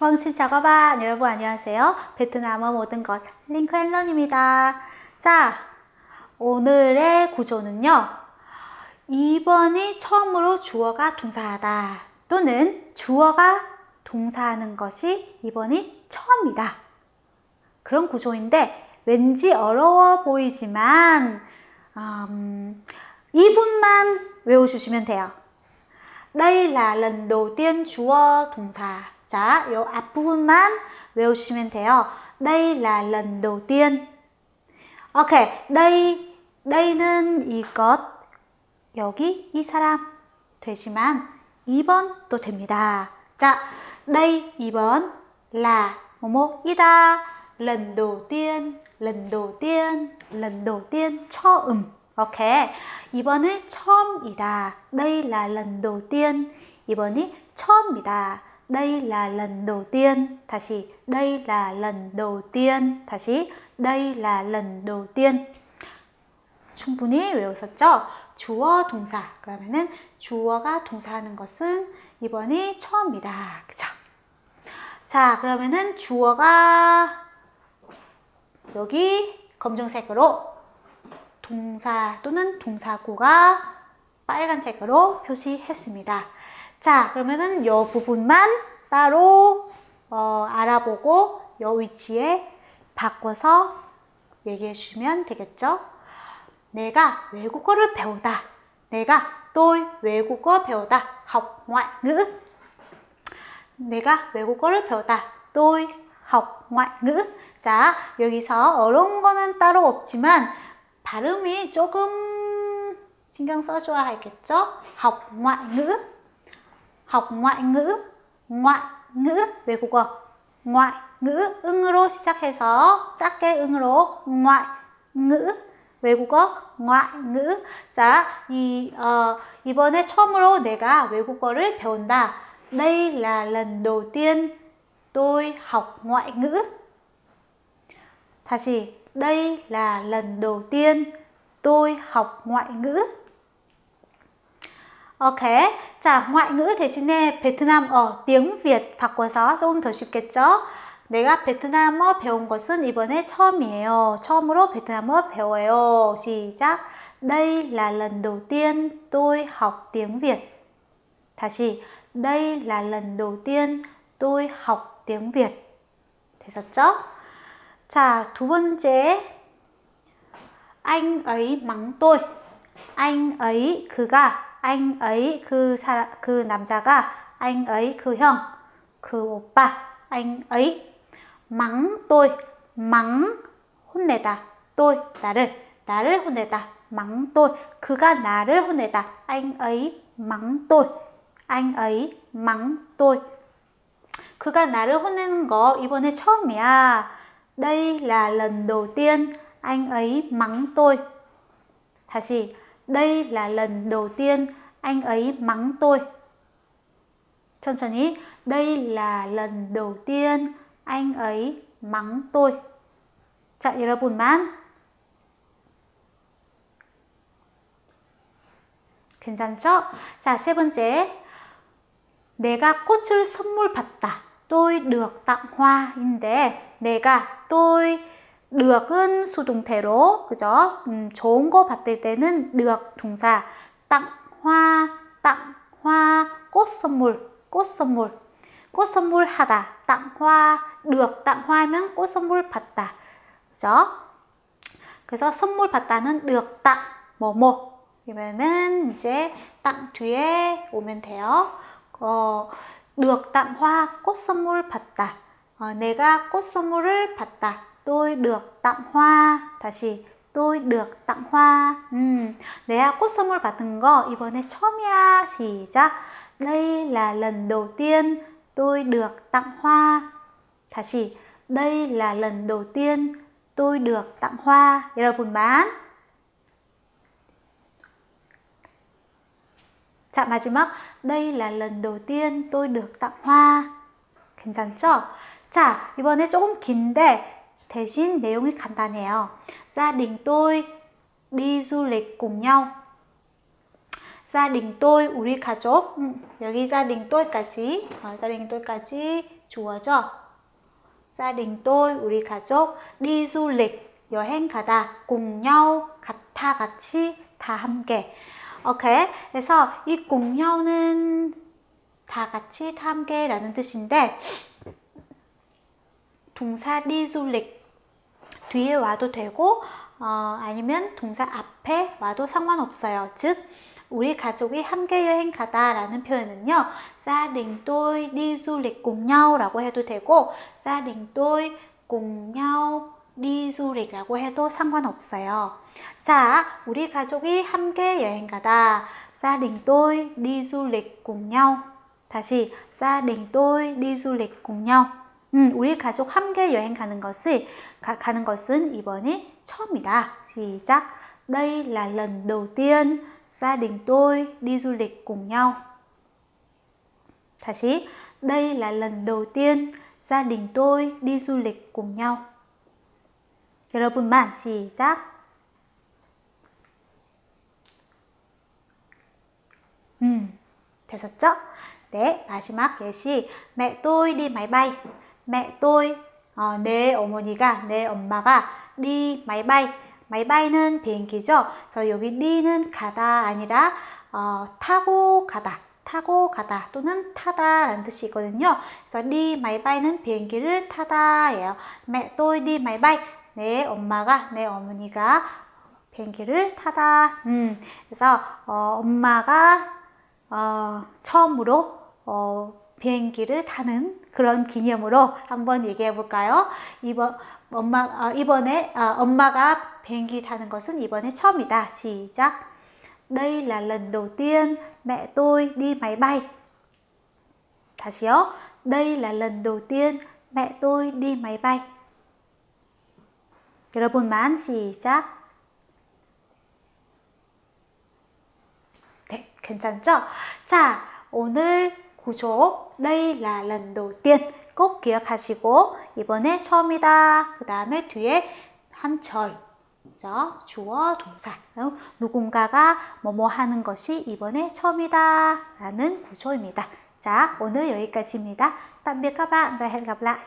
Các bạn. 여러분 안녕하세요. 베트남어 모든 것 링크 헬런입니다. 자, 오늘의 구조는요. 2번이 처음으로 주어가 동사하다 또는 주어가 동사하는 것이 2번이 처음이다. 그런 구조인데 왠지 어려워 보이지만 음, 2분만 외워주시면 돼요. Đây là lần 주어 동사. 자, 요 앞부분만 외우시면 돼요. Đây là lần đầu tiên. 오케이. đây, day는 이것, 여기 이 사람 되지만 2번도 됩니다. 자, đây 2번 là 뭐뭐이다. lần đầu tiên, lần đầu tiên, lần đầu tiên 처음. 오케이. 이번은 처음이다. Đây là lần đầu tiên. 이번이 처음이다. Đây là lần đầu tiên. 다시 đây là lần đầu tiên. 다시 đây là lần đầu tiên. 충분히 외우셨죠? 주어 동사. 그러면은 주어가 동사하는 것은 이번이 처음이다. 그죠? 자, 그러면은 주어가 여기 검정색으로 동사 또는 동사구가 빨간색으로 표시했습니다. 자, 그러면은 이 부분만 따로 어, 알아보고 이 위치에 바꿔서 얘기해 주시면 되겠죠? 내가 외국어를 배우다. 내가 또 외국어 배우다. học. 내가 외국어를 배우다. ngoại ngữ. 자, 여기서 어려운 거는 따로 없지만 발음이 조금 신경 써줘야 하겠죠? học. học ngoại ngữ. ngoại ngữ 외국어. ngoại ngữ 응으로 시작해서 작게 응으로 ngoại ngữ 외국어 ngoại ngữ. 자, 이 어, 이번에 처음으로 내가 외국어를 배운다. Đây là lần đầu tiên tôi học ngoại ngữ. 다시 đây là lần đầu tiên tôi học ngoại ngữ. Ok, 자 ngoại ngữ 대신에 베트남어, tiếng 바꿔서 조금 더 쉽겠죠? 내가 베트남어 배운 것은 이번에 처음이에요. 처음으로 베트남어 배워요. 시작. Đây là lần đầu tiên tôi học tiếng Việt. 다시. Đây là lần đầu tiên tôi học tiếng Việt. 되셨죠? 자, 두 번째. anh ấy mắng tôi. anh ấy 그가 anh ấy 그 사람 그 남자가 anh ấy 그 형, 그 오빠, anh ấy mắng tôi, mắng 혼내다. tôi 나를 나를 혼내다. mắng tôi. 그가 나를 혼내다. anh ấy mắng tôi. anh ấy mắng tôi. 그가 나를 혼내는 거 이번에 처음이야. Đây là lần đầu tiên anh ấy mắng tôi. 다시 đây là lần đầu tiên anh ấy mắng tôi. 천천히 đây là lần đầu tiên anh ấy mắng tôi. 자, 여러분만 괜찮죠? 자, 세 번째. 내가 꽃을 선물 받다. tôi được tặng hoa,인데 내가 tôi được,은 수동태로 그죠? 음, 좋은 거 받을 때는 được 동사 tặng hoa, 꽃 선물, 꽃 선물, 꽃 선물 하다, tặng hoa 하면 꽃 선물 받다, 그죠? 그래서 선물 받다는 được tặng 뭐뭐 이러면은 이제 tặng 뒤에 오면 돼요. 어, tặng hoa, 꽃 선물 받다. 어, 내가 꽃 선물을 받다. tôi được tặng hoa. 다시 tôi được tặng hoa. 음, 내가 꽃 선물 받은 거 이번에 처음이야. 시작. Đây là lần đầu tiên tôi được tặng hoa. 다시 đây là lần đầu tiên tôi được tặng hoa. 여러분만. 자, 마지막. Đây là lần đầu tiên tôi được tặng hoa. 괜찮죠? 자, 이번에 조금 긴데 대신 내용이 간단해요. gia đình tôi đi du lịch cùng nhau. gia đình tôi, 우리 가족. 음, 여기 gia đình toi까지, 어, gia đình toi까지 주어져. gia đình tôi, 우리 가족. đi du lịch, 여행 가다. cùng nhau, 같아, 같이, 다 함께. 오케이. 그래서 이 공nhau 는 다 같이, 다 함께라는 뜻인데, 동사 đi du lịch 뒤에 와도 되고, 어, 아니면 동사 앞에 와도 상관없어요. 즉, 우리 가족이 함께 여행 가다라는 표현은요. gia đình tôi đi du lịch cùng nhau 라고 해도 되고 gia đình tôi cùng nhau đi du lịch 라고 해도 상관없어요. 자, 우리 가족이 함께 여행 가다. lịch cùng nhau. 다시 lịch cùng nhau. 음, 우리 가족 함께 여행 가는 것을 가, 가는 것은 이번이 처음이다. 시작. Đây là lần đầu tiên gia đình tôi đi du lịch cùng nhau. 다시. Đây là lần đầu tiên gia đình tôi đi du lịch cùng nhau. 여러분만 시작. 음, 됐었죠? 네, 마지막 예시. mẹ tôi đi máy bay. Mẹ tôi, 어, 내 어머니가, 내 엄마가 đi máy bay. máy bay는 비행기죠. 그래서 여기 đi 는 가다 아니라 어, 타고 가다. 타고 가다 또는 타다라는 뜻이 있거든요. 그래서 đi máy bay는 비행기를 타다예요. mẹ tôi đi máy bay. 내 엄마가, 내 어머니가 비행기를 타다. 음, 그래서 어, 엄마가 어, 처음으로 어, 비행기를 타는 그런 기념으로 한번 얘기해 볼까요? 이번 엄마 어, 이번에 어, 엄마가 비행기 타는 것은 이번에 처음이다. 시작. Đây là lần đầu tiên mẹ tôi đi máy bay. 다시요. Đây là lần đầu tiên mẹ tôi đi máy bay. 여러분만 시작. 네, 괜찮죠? 자, 오늘 구조 đây là lần đầu tiên 꼭 기억하시고 이번에 처음이다. 그 다음에 뒤에 한 절. 그죠? 주어 동사. 누군가가 뭐뭐 하는 것이 이번에 처음이다. 라는 구조입니다. 자, 오늘 여기까지입니다. tạm biệt các bạn và hẹn gặp lại.